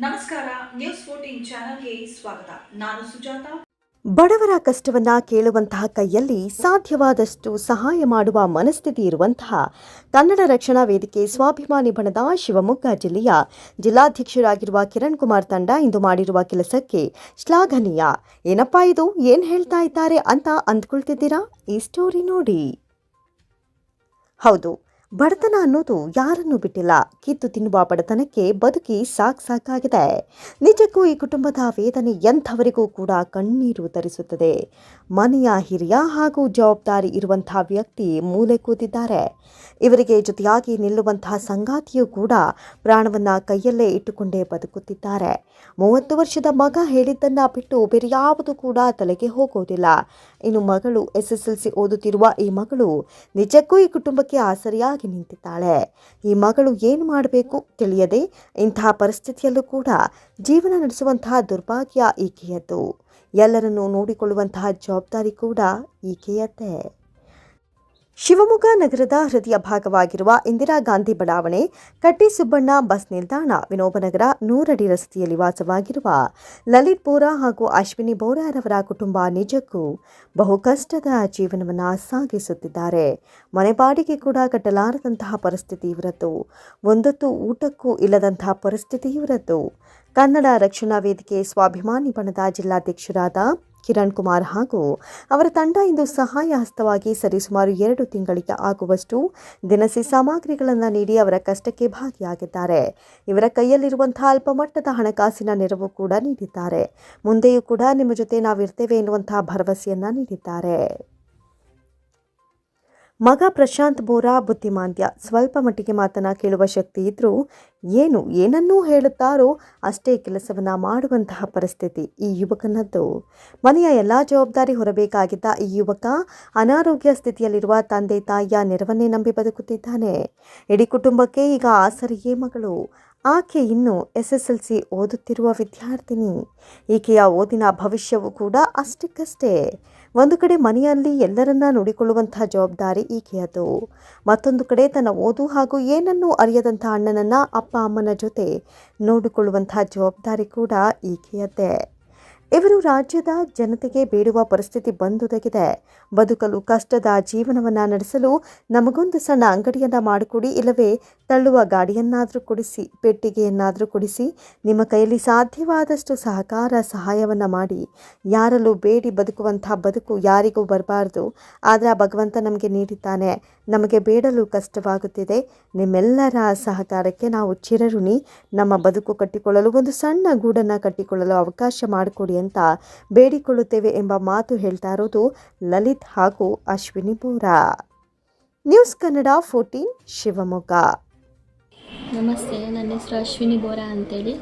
ನಮಸ್ಕಾರ news fourteen ಚಾನೆಲ್ಗೆ ಸ್ವಾಗತ. ನಾನು ಸುಜಾತ. ಬಡವರ ಕಷ್ಟವನ್ನ ಕೇಳುವಂತಹ ಕೈಯಲ್ಲಿ ಸಾಧ್ಯವಾದಷ್ಟು ಸಹಾಯ ಮಾಡುವ ಮನಸ್ಥಿತಿ ಇರುವಂತಹ ಕನ್ನಡ ರಕ್ಷಣಾ ವೇದಿಕೆ ಸ್ವಾಭಿಮಾನಿ ಬಣದ ಶಿವಮೊಗ್ಗ ಜಿಲ್ಲೆಯ ಜಿಲ್ಲಾಧ್ಯಕ್ಷರಾಗಿರುವ ಕಿರಣ್ ಕುಮಾರ್ ತಂಡ ಇಂದು ಮಾಡಿರುವ ಕೆಲಸಕ್ಕೆ ಶ್ಲಾಘನೀಯ. ಏನಪ್ಪಾ ಇದು? ಏನು ಹೇಳ್ತಾ ಇದ್ದಾರೆ ಅಂತ ಅಂದ್ಕೊಳ್ತಿದ್ದೀರಾ? ಈ ಸ್ಟೋರಿ ನೋಡಿ. ಹೌದು ಬಡತನ ಅನ್ನೋದು ಯಾರನ್ನು ಬಿಟ್ಟಿಲ್ಲ. ಕಿತ್ತು ತಿನ್ನುವ ಬಡತನಕ್ಕೆ ಬದುಕಿ ಸಾಕ್ ಸಾಕಾಗಿದೆ. ನಿಜಕ್ಕೂ ಈ ಕುಟುಂಬದ ವೇದನೆ ಎಂಥವರಿಗೂ ಕೂಡ ಕಣ್ಣೀರು ತರಿಸುತ್ತದೆ. ಮನೆಯ ಹಿರಿಯ ಹಾಗೂ ಜವಾಬ್ದಾರಿ ಇರುವಂತಹ ವ್ಯಕ್ತಿ ಮೂಲೆ ಕೂತಿದ್ದಾರೆ. ಇವರಿಗೆ ಜೊತೆಯಾಗಿ ನಿಲ್ಲುವಂತಹ ಸಂಗಾತಿಯೂ ಕೂಡ ಪ್ರಾಣವನ್ನ ಕೈಯಲ್ಲೇ ಇಟ್ಟುಕೊಂಡೇ ಬದುಕುತ್ತಿದ್ದಾರೆ. ಮೂವತ್ತು ವರ್ಷದ ಮಗ ಹೇಳಿದ್ದನ್ನ ಬಿಟ್ಟು ಬೇರೆ ಯಾವುದು ಕೂಡ ತಲೆಗೆ ಹೋಗೋದಿಲ್ಲ. ಇನ್ನು ಮಗಳು ಎಸ್ ಓದುತ್ತಿರುವ ಈ ಮಗಳು ನಿಜಕ್ಕೂ ಈ ಕುಟುಂಬಕ್ಕೆ ಆಸರಿಯಾಗಿ ನಿಂತಿದ್ದಾಳೆ. ಈ ಮಗಳು ಏನು ಮಾಡಬೇಕು ತಿಳಿಯದೆ ಇಂತಹ ಪರಿಸ್ಥಿತಿಯಲ್ಲೂ ಕೂಡ ಜೀವನ ನಡೆಸುವಂತಹ ದುರ್ಭಾಗ್ಯ ಈಕೆಯದ್ದು. ಎಲ್ಲರನ್ನು ನೋಡಿಕೊಳ್ಳುವಂತಹ ಜವಾಬ್ದಾರಿ ಕೂಡ ಈಕೆಯದ್ದೇ. ಶಿವಮೊಗ್ಗ ನಗರದ ಹೃದಯ ಭಾಗವಾಗಿರುವ ಇಂದಿರಾ ಗಾಂಧಿ ಬಡಾವಣೆ ಕಟ್ಟಿ ಸುಬ್ಬಣ್ಣ ಬಸ್ ನಿಲ್ದಾಣ ವಿನೋಬನಗರ ನೂರಡಿ ರಸ್ತೆಯಲ್ಲಿ ವಾಸವಾಗಿರುವ ಲಲಿತ್ ಬೋರಾ ಹಾಗೂ ಅಶ್ವಿನಿ ಬೋರಾರವರ ಕುಟುಂಬ ನಿಜಕ್ಕೂ ಬಹು ಕಷ್ಟದ ಜೀವನವನ್ನು ಸಾಗಿಸುತ್ತಿದ್ದಾರೆ. ಮನೆ ಬಾಡಿಗೆ ಕೂಡ ಕಟ್ಟಲಾರದಂತಹ ಪರಿಸ್ಥಿತಿ ಇವರದ್ದು. ಒಂದೊತ್ತು ಊಟಕ್ಕೂ ಇಲ್ಲದಂತಹ ಪರಿಸ್ಥಿತಿ ಇವರದ್ದು. ಕನ್ನಡ ರಕ್ಷಣಾ ವೇದಿಕೆ ಸ್ವಾಭಿಮಾನಿ ಬಣದ ಜಿಲ್ಲಾಧ್ಯಕ್ಷರಾದ ಕಿರಣ್ ಕುಮಾರ್ ಹಾಗೂ ಅವರ ತಂಡ ಇಂದು ಸಹಾಯ ಹಸ್ತವಾಗಿ ಸರಿಸುಮಾರು ಎರಡು ತಿಂಗಳಿಗೆ ಆಗುವಷ್ಟು ದಿನಸಿ ಸಾಮಗ್ರಿಗಳನ್ನು ನೀಡಿ ಅವರ ಕಷ್ಟಕ್ಕೆ ಭಾಗಿಯಾಗಿದ್ದಾರೆ. ಇವರ ಕೈಯಲ್ಲಿರುವಂತಹ ಅಲ್ಪಮಟ್ಟದ ಹಣಕಾಸಿನ ನೆರವು ಕೂಡ ನೀಡಿದ್ದಾರೆ. ಮುಂದೆಯೂ ಕೂಡ ನಿಮ್ಮ ಜೊತೆ ನಾವಿರ್ತೇವೆ ಎನ್ನುವಂತಹ ಭರವಸೆಯನ್ನು ನೀಡಿದ್ದಾರೆ. ಮಗ ಪ್ರಶಾಂತ್ ಬೋರಾ ಬುದ್ಧಿಮಾಂದ್ಯ. ಸ್ವಲ್ಪ ಮಟ್ಟಿಗೆ ಮಾತನ್ನ ಕೇಳುವ ಶಕ್ತಿ ಇದ್ರೂ ಏನು, ಏನನ್ನೂ ಹೇಳುತ್ತಾರೋ ಅಷ್ಟೇ ಕೆಲಸವನ್ನ ಮಾಡುವಂತಹ ಪರಿಸ್ಥಿತಿ ಈ ಯುವಕನದ್ದು. ಮನೆಯ ಎಲ್ಲ ಜವಾಬ್ದಾರಿ ಹೊರಬೇಕಾಗಿದ್ದ ಈ ಯುವಕ ಅನಾರೋಗ್ಯ ಸ್ಥಿತಿಯಲ್ಲಿರುವ ತಂದೆ ತಾಯಿಯ ನೆರವನ್ನೇ ನಂಬಿ ಬದುಕುತ್ತಿದ್ದಾನೆ. ಇಡೀ ಕುಟುಂಬಕ್ಕೆ ಈಗ ಆಸರಿಯೇ ಮಗಳು. ಆಕೆ ಇನ್ನು ಎಸ್ ಎಸ್ ಎಲ್ ಸಿ ಓದುತ್ತಿರುವ ವಿದ್ಯಾರ್ಥಿನಿ. ಈಕೆಯ ಓದಿನ ಭವಿಷ್ಯವು ಕೂಡ ಅಷ್ಟಕ್ಕಷ್ಟೇ. ಒಂದು ಕಡೆ ಮನೆಯಲ್ಲಿ ಎಲ್ಲರನ್ನ ನೋಡಿಕೊಳ್ಳುವಂತಹ ಜವಾಬ್ದಾರಿ ಈಕೆಯದು. ಮತ್ತೊಂದು ಕಡೆ ತನ್ನ ಓದು ಹಾಗೂ ಏನನ್ನೂ ಅರಿಯದಂಥ ಅಣ್ಣನನ್ನು ಅಪ್ಪ ಅಮ್ಮನ ಜೊತೆ ನೋಡಿಕೊಳ್ಳುವಂತಹ ಜವಾಬ್ದಾರಿ ಕೂಡ ಈಕೆಯದ್ದೇ. ಇವರು ರಾಜ್ಯದ ಜನತೆಗೆ ಬೇಡುವ ಪರಿಸ್ಥಿತಿ ಬಂದೊದಗಿದೆ. ಬದುಕಲು ಕಷ್ಟದ ಜೀವನವನ್ನು ನಡೆಸಲು ನಮಗೊಂದು ಸಣ್ಣ ಅಂಗಡಿಯನ್ನು ಮಾಡಿಕೊಡಿ, ಇಲ್ಲವೇ ತಳ್ಳುವ ಗಾಡಿಯನ್ನಾದರೂ ಕೊಡಿಸಿ, ಪೆಟ್ಟಿಗೆಯನ್ನಾದರೂ ಕೊಡಿಸಿ, ನಿಮ್ಮ ಕೈಯಲ್ಲಿ ಸಾಧ್ಯವಾದಷ್ಟು ಸಹಕಾರ, ಸಹಾಯವನ್ನು ಮಾಡಿ. ಯಾರಲ್ಲೂ ಬೇಡಿ ಬದುಕುವಂಥ ಬದುಕು ಯಾರಿಗೂ ಬರಬಾರ್ದು. ಆದರೆ ಆ ಭಗವಂತ ನಮಗೆ ನೀಡಿದ್ದಾನೆ. ನಮಗೆ ಬೇಡಲು ಕಷ್ಟವಾಗುತ್ತಿದೆ. ನಿಮ್ಮೆಲ್ಲರ ಸಹಕಾರಕ್ಕೆ ನಾವು ಚಿರಋಣಿ. ನಮ್ಮ ಬದುಕು ಕಟ್ಟಿಕೊಳ್ಳಲು, ಒಂದು ಸಣ್ಣ ಗೂಡನ್ನು ಕಟ್ಟಿಕೊಳ್ಳಲು ಅವಕಾಶ ಮಾಡಿಕೊಡಿ ಅಂತ ಬೇಡಿಕೊಳ್ಳುತ್ತೇವೆ ಎಂಬ ಮಾತು ಹೇಳ್ತಾ ಇರೋದು ಲಲಿತ್ ಹಾಗೂ ಅಶ್ವಿನಿ ಬೋರಾ ನ್ಯೂಸ್ ಕನ್ನಡ ಫೋರ್ಟೀನ್ ಶಿವಮೊಗ್ಗ. ನಮಸ್ತೆ, ನನ್ನ ಹೆಸರು ಅಶ್ವಿನಿ ಬೋರಾ ಅಂತೇಳಿ.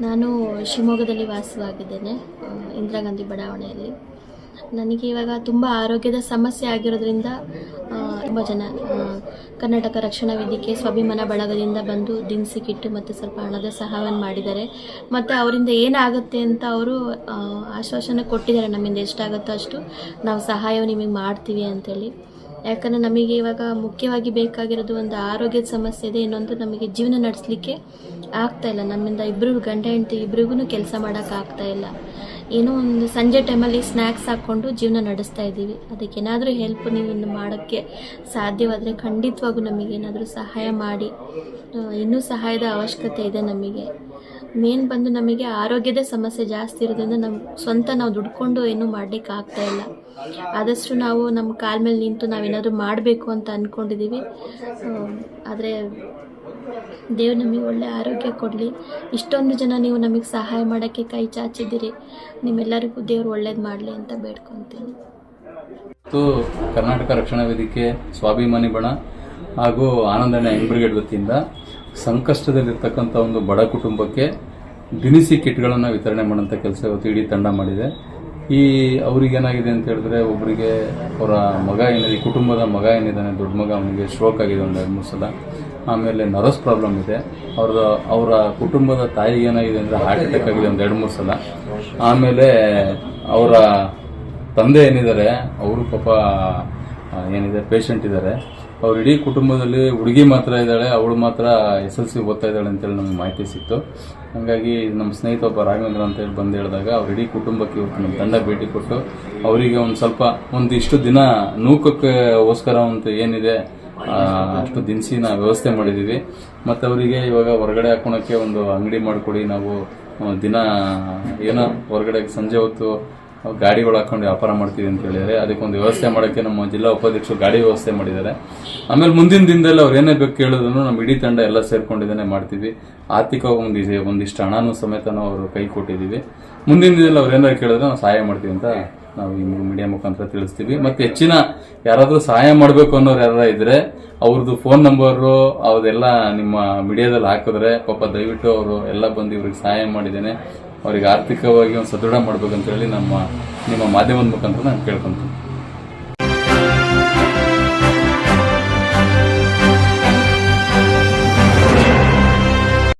ನಾನು ಶಿವಮೊಗ್ಗದಲ್ಲಿ ವಾಸವಾಗಿದ್ದೇನೆ ಇಂದಿರಾ ಗಾಂಧಿ ಬಡಾವಣೆಯಲ್ಲಿ. ನನಗೆ ಇವಾಗ ತುಂಬ ಆರೋಗ್ಯದ ಸಮಸ್ಯೆ ಆಗಿರೋದ್ರಿಂದ ತುಂಬ ಜನ ಕರ್ನಾಟಕ ರಕ್ಷಣಾ ವೇದಿಕೆ ಸ್ವಾಭಿಮಾನ ಬಳಗದಿಂದ ಬಂದು ದಿನಸಿ ಕಿಟ್ಟು ಮತ್ತು ಸ್ವಲ್ಪ ಹಣದ ಸಹಾಯವನ್ನು ಮಾಡಿದ್ದಾರೆ. ಮತ್ತು ಅವರಿಂದ ಏನಾಗುತ್ತೆ ಅಂತ ಅವರು ಆಶ್ವಾಸನೆ ಕೊಟ್ಟಿದ್ದಾರೆ. ನಮ್ಮಿಂದ ಎಷ್ಟಾಗುತ್ತೋ ಅಷ್ಟು ನಾವು ಸಹಾಯ ನಿಮಗೆ ಮಾಡ್ತೀವಿ ಅಂತೇಳಿ. ಯಾಕಂದರೆ ನಮಗೆ ಇವಾಗ ಮುಖ್ಯವಾಗಿ ಬೇಕಾಗಿರೋದು ಒಂದು ಆರೋಗ್ಯದ ಸಮಸ್ಯೆ ಇದೆ, ಇನ್ನೊಂದು ನಮಗೆ ಜೀವನ ನಡೆಸಲಿಕ್ಕೆ ಆಗ್ತಾಯಿಲ್ಲ ನಮ್ಮಿಂದ ಇಬ್ಬರು ಗಂಡ ಹೆಂಡತಿ ಇಬ್ರಿಗೂ ಕೆಲಸ ಮಾಡೋಕ್ಕಾಗ್ತಾಯಿಲ್ಲ ಏನೋ ಒಂದು ಸಂಜೆ ಟೈಮಲ್ಲಿ ಸ್ನ್ಯಾಕ್ಸ್ ಹಾಕ್ಕೊಂಡು ಜೀವನ ನಡೆಸ್ತಾ ಇದ್ದೀವಿ. ಅದಕ್ಕೆ ಏನಾದರೂ ಹೆಲ್ಪ್ ನೀವು ಇನ್ನು ಮಾಡೋಕ್ಕೆ ಸಾಧ್ಯವಾದರೆ ಖಂಡಿತವಾಗೂ ನಮಗೇನಾದರೂ ಸಹಾಯ ಮಾಡಿ. ಇನ್ನೂ ಸಹಾಯದ ಅವಶ್ಯಕತೆ ಇದೆ ನಮಗೆ. ಮೇನ್ ಬಂದು ನಮಗೆ ಆರೋಗ್ಯದ ಸಮಸ್ಯೆ ಜಾಸ್ತಿ ಇರೋದ್ರಿಂದ ನಮ್ಮ ಸ್ವಂತ ನಾವು ದುಡ್ಕೊಂಡು ಏನೂ ಮಾಡಲಿಕ್ಕೆ ಆಗ್ತಾ ಇಲ್ಲ. ಆದಷ್ಟು ನಾವು ನಮ್ಮ ಕಾಲ ಮೇಲೆ ನಿಂತು ನಾವೇನಾದರೂ ಮಾಡಬೇಕು ಅಂತ ಅಂದ್ಕೊಂಡಿದ್ದೀವಿ ಆದರೆ ದೇವ್ರು ನಮಗೆ ಒಳ್ಳೆ ಆರೋಗ್ಯ ಕೊಡಲಿ. ಇಷ್ಟೊಂದು ಜನ ನೀವು ನಮಗೆ ಸಹಾಯ ಮಾಡೋಕ್ಕೆ ಕೈ ಚಾಚಿದ್ದೀರಿ. ನಿಮ್ಮೆಲ್ಲರಿಗೂ ದೇವ್ರು ಒಳ್ಳೇದು ಮಾಡಲಿ ಅಂತ ಬೇಡ್ಕೊತೀನಿ. ಮತ್ತು ಕರ್ನಾಟಕ ರಕ್ಷಣಾ ವೇದಿಕೆ ಸ್ವಾಭಿಮಾನಿ ಬಣ ಹಾಗೂ ಆನಂದಣ್ಣ ಯಂಗ್ ಬ್ರಿಗೇಡ್ ವತಿಯಿಂದ ಸಂಕಷ್ಟದಲ್ಲಿರ್ತಕ್ಕಂಥ ಒಂದು ಬಡ ಕುಟುಂಬಕ್ಕೆ ದಿನಸಿ ಕಿಟ್ಗಳನ್ನು ವಿತರಣೆ ಮಾಡೋಂಥ ಕೆಲಸ ಇವತ್ತು ಇಡೀ ತಂಡ ಮಾಡಿದೆ. ಈ ಅವ್ರಿಗೆ ಏನಾಗಿದೆ ಅಂತ ಹೇಳಿದ್ರೆ ಒಬ್ಬರಿಗೆ ಅವರ ಮಗ ಏನಿದೆ ಕುಟುಂಬದ ಮಗ ಏನಿದ್ದಾನೆ, ದೊಡ್ಡ ಮಗ ಅವನಿಗೆ ಸ್ಟ್ರೋಕ್ ಆಗಿದೆ ಒಂದು ಎರಡು ಮೂರು ಸಲ. ಆಮೇಲೆ ನರ್ವಸ್ ಪ್ರಾಬ್ಲಮ್ ಇದೆ. ಅವ್ರದ್ದು ಅವರ ಕುಟುಂಬದ ತಾಯಿಗೆ ಏನಾಗಿದೆ ಅಂದರೆ ಹಾರ್ಟ್ ಅಟ್ಯಾಕ್ ಆಗಿದೆ ಒಂದು ಎರಡು ಮೂರು ಸಲ. ಆಮೇಲೆ ಅವರ ತಂದೆ ಏನಿದ್ದಾರೆ ಅವರು ಪಾಪ ಏನಿದೆ ಪೇಷಂಟ್ ಇದ್ದಾರೆ ಅವ್ರ ಇಡೀ ಕುಟುಂಬದಲ್ಲಿ ಹುಡುಗಿ ಮಾತ್ರ ಇದ್ದಾಳೆ, ಅವಳು ಮಾತ್ರ ಎಸ್ ಎಲ್ ಸಿ ಓದ್ತಾ ಇದ್ದಾಳೆ ಅಂತೇಳಿ ನಮ್ಗೆ ಮಾಹಿತಿ ಸಿಕ್ತು. ಹಾಗಾಗಿ ನಮ್ಮ ಸ್ನೇಹಿತ ಒಬ್ಬ ರಾಘವೇಂದ್ರ ಅಂತೇಳಿ ಬಂದು ಹೇಳಿದಾಗ ಅವ್ರ ಇಡೀ ಕುಟುಂಬಕ್ಕೆ ಇವತ್ತು ನಮ್ಮ ತಂಡ ಭೇಟಿ ಕೊಟ್ಟು ಅವರಿಗೆ ಒಂದು ಸ್ವಲ್ಪ ಒಂದಿಷ್ಟು ದಿನ ನೂಕಕ್ಕೆ ಅಂತ ಏನಿದೆ ಅಷ್ಟು ದಿನಸಿನ ವ್ಯವಸ್ಥೆ ಮಾಡಿದ್ದೀವಿ. ಮತ್ತು ಅವರಿಗೆ ಇವಾಗ ಹೊರಗಡೆ ಹಾಕೊಳಕ್ಕೆ ಒಂದು ಅಂಗಡಿ ಮಾಡಿಕೊಡಿ, ನಾವು ದಿನ ಏನೋ ಹೊರಗಡೆ ಸಂಜೆ ಹೊತ್ತು ಗಾಡಿಗಳು ಹಾಕೊಂಡು ವ್ಯಾಪಾರ ಮಾಡ್ತೀವಿ ಅಂತ ಹೇಳಿದರೆ ಅದಕ್ಕೊಂದು ವ್ಯವಸ್ಥೆ ಮಾಡೋಕ್ಕೆ ನಮ್ಮ ಜಿಲ್ಲಾ ಉಪಾಧ್ಯಕ್ಷರು ಗಾಡಿ ವ್ಯವಸ್ಥೆ ಮಾಡಿದ್ದಾರೆ. ಆಮೇಲೆ ಮುಂದಿನ ದಿನದಲ್ಲಿ ಅವ್ರು ಏನೇ ಬೇಕು ಕೇಳಿದ್ರು ನಮ್ಮ ಇಡೀ ತಂಡ ಎಲ್ಲ ಸೇರ್ಕೊಂಡಿದ್ದಾನೆ ಮಾಡ್ತೀವಿ. ಆರ್ಥಿಕವಾಗಿ ಒಂದು ಒಂದಿಷ್ಟು ಹಣನೂ ಸಮೇತನೂ ಅವರು ಕೈ ಕೊಟ್ಟಿದ್ದೀವಿ. ಮುಂದಿನ ದಿನದಲ್ಲಿ ಅವ್ರು ಏನಾದ್ರು ಕೇಳಿದ್ರೆ ನಾವು ಸಹಾಯ ಮಾಡ್ತೀವಿ ಅಂತ ನಾವು ಈ ಮೀಡಿಯಾ ಮುಖಾಂತರ ತಿಳಿಸ್ತೀವಿ. ಮತ್ತೆ ಹೆಚ್ಚಿನ ಯಾರಾದರೂ ಸಹಾಯ ಮಾಡಬೇಕು ಅನ್ನೋರು ಯಾರು ಇದ್ದರೆ ಅವ್ರದ್ದು ಫೋನ್ ನಂಬರು ಅವ್ರದೆಲ್ಲ ನಿಮ್ಮ ಮೀಡಿಯಾದಲ್ಲಿ ಹಾಕಿದ್ರೆ ಪಾಪ ದಯವಿಟ್ಟು ಅವರು ಎಲ್ಲ ಬಂದು ಇವ್ರಿಗೆ ಸಹಾಯ ಮಾಡಿದ್ದೇನೆ. ಅವ್ರಿಗೆ ಆರ್ಥಿಕವಾಗಿ ಒಂದು ಸದೃಢ ಮಾಡಬೇಕಂತ ಹೇಳಿ ನಮ್ಮ, ನಿಮ್ಮ ಮಾಧ್ಯಮದ ಮುಖಾಂತರ ನಾನು ಕೇಳ್ಕೊಂತೀನಿ.